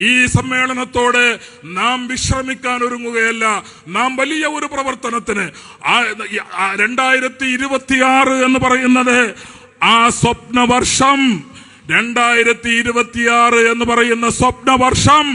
ഈ സമ്മേളനത്തോടെ നാം വിശ്രമിക്കാൻ ഒരുങ്ങുകയല്ല. നാം വലിയ ഒരു പ്രവർത്തനത്തിന് രണ്ടായിരത്തി ഇരുപത്തിയാറ് എന്ന് പറയുന്നത് ആ സ്വപ്ന വർഷം രണ്ടായിരത്തി ഇരുപത്തിയാറ് എന്ന് പറയുന്ന സ്വപ്ന വർഷം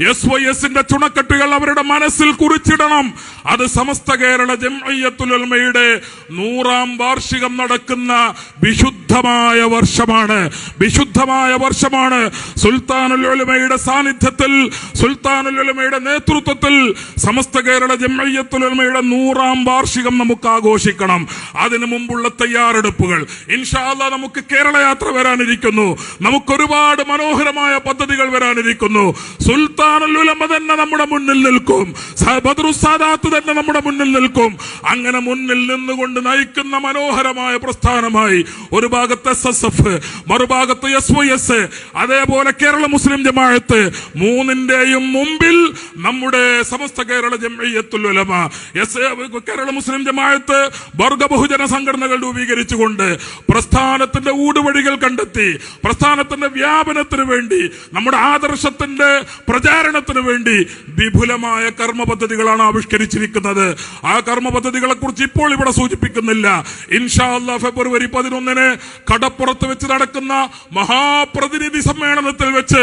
എസ് വൈ എസിന്റെ ചുണക്കെട്ടുകൾ അവരുടെ മനസ്സിൽ കുറിച്ചിടണം. അത് സമസ്ത കേരള ജംഅയ്യത്തുലമയുടെ നൂറാം വാർഷികം നടക്കുന്ന വിശുദ്ധമായ വർഷമാണ്. വിശുദ്ധമായ വർഷമാണ്. സുൽത്താനുലമയുടെ സാന്നിധ്യത്തിൽ സുൽത്താനുലമയുടെ നേതൃത്വത്തിൽ സമസ്ത കേരള ജംഅയ്യത്തുലമയുടെ നൂറാം വാർഷികം നമുക്ക് ആഘോഷിക്കണം. അതിനു മുമ്പുള്ള തയ്യാറെടുപ്പുകൾ. ഇൻഷാല്ല നമുക്ക് കേരള യാത്ര വരാനിരിക്കുന്നു നമുക്കൊരുപാട് മനോഹരമായ പദ്ധതികൾ വരാനിരിക്കുന്നു. സുൽത്താനുലമ തന്നെ നമ്മുടെ മുന്നിൽ നിൽക്കും. ബദ്രുസാദാത്ത് തന്നെ നമ്മുടെ മുന്നിൽ നിൽക്കും. അങ്ങനെ മുന്നിൽ നിന്നുകൊണ്ട് നയിക്കുന്ന മനോഹരമായ പ്രസ്ഥാനമായി ഒരു ഭാഗത്ത് എസ് എസ് എഫ് മറുഭാഗത്ത് എസ് വൈ എസ് അതേപോലെ കേരള മുസ്ലിം ജമാഅത്ത് മൂന്നിന്റെയും മുമ്പിൽ നമ്മുടെ സമസ്ത കേരള ജമയത്തുലമ എസ് കേരള മുസ്ലിം ജമാഅത്ത് വർഗ ബഹുജന സംഘടനകൾ രൂപീകരിച്ചുകൊണ്ട് പ്രസ്ഥാനത്തിന്റെ ഊടുവഴികൾ കണ്ടെത്തി. പ്രസ്ഥാനത്തിന്റെ വ്യാപനത്തിന് വേണ്ടി നമ്മുടെ ആദർശത്തിന്റെ പ്രചാരണത്തിന് വേണ്ടി വിപുലമായ കർമ്മ പദ്ധതികളാണ് ആവിഷ്കരിച്ചിരിക്കുന്നത്. ആ കർമ്മ പദ്ധതികളെ കുറിച്ച് ഇപ്പോൾ ഇവിടെ സൂചിപ്പിക്കുന്നില്ല. ഇൻഷാല്ല ഫെബ്രുവരി പതിനൊന്നിന് കടപ്പുറത്ത് വെച്ച് നടക്കുന്ന മഹാപ്രതിനിധി സമ്മേളനത്തിൽ വെച്ച്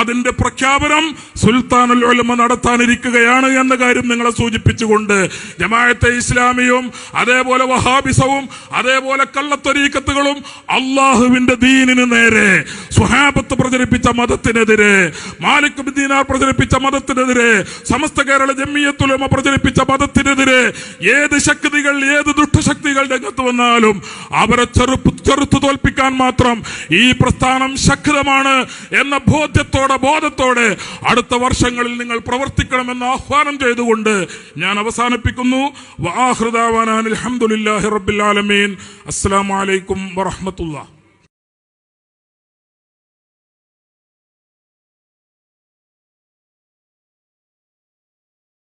അതിന്റെ പ്രഖ്യാപനം സുൽത്താൻ ഉലമ നടത്താനിരിക്കുകയാണ് എന്ന കാര്യം നിങ്ങളെ സൂചിപ്പിച്ചുകൊണ്ട് ജമാഅത്തെ ഇസ്ലാമിയും അതേപോലെ വഹാബിസവും അതേപോലെ കള്ളത്തൊരീക്കത്തുകളും അള്ളാഹുവിന്റെ ദീനിന് നേരെ സുഹാബത്ത് പ്രചരിപ്പിച്ച മതത്തിനെതിരെ മാലിക് ദീനാർ പ്രചരിപ്പിച്ച മതത്തിനെതിരെ സമസ്ത കേരള ജമ്മിയത്തുലമ പ്രചരിപ്പിച്ച മതത്തിനെതിരെ ഏത് ശക്തികൾ ഏത് ദുഷ്ടശക്തികൾ രംഗത്ത് വന്നാലും അവരെ ചെറുപ്പ് ചെറുത്തു തോൽപ്പിക്കാൻ മാത്രം ഈ പ്രസ്ഥാനം ശക്തമാണ് എന്ന ബോധ്യത്തോടെ ബോധത്തോടെ അടുത്ത വർഷങ്ങളിൽ നിങ്ങൾ പ്രവർത്തിക്കണമെന്ന് ആഹ്വാനം ചെയ്തുകൊണ്ട് ഞാൻ അവസാനിപ്പിക്കുന്നു. വാഹൃദാവാനാൻ അലഹമുല്ലാഹി റബ്ബിൽ ആലമീൻ. വലൈക്കും വറഹമത്തുള്ള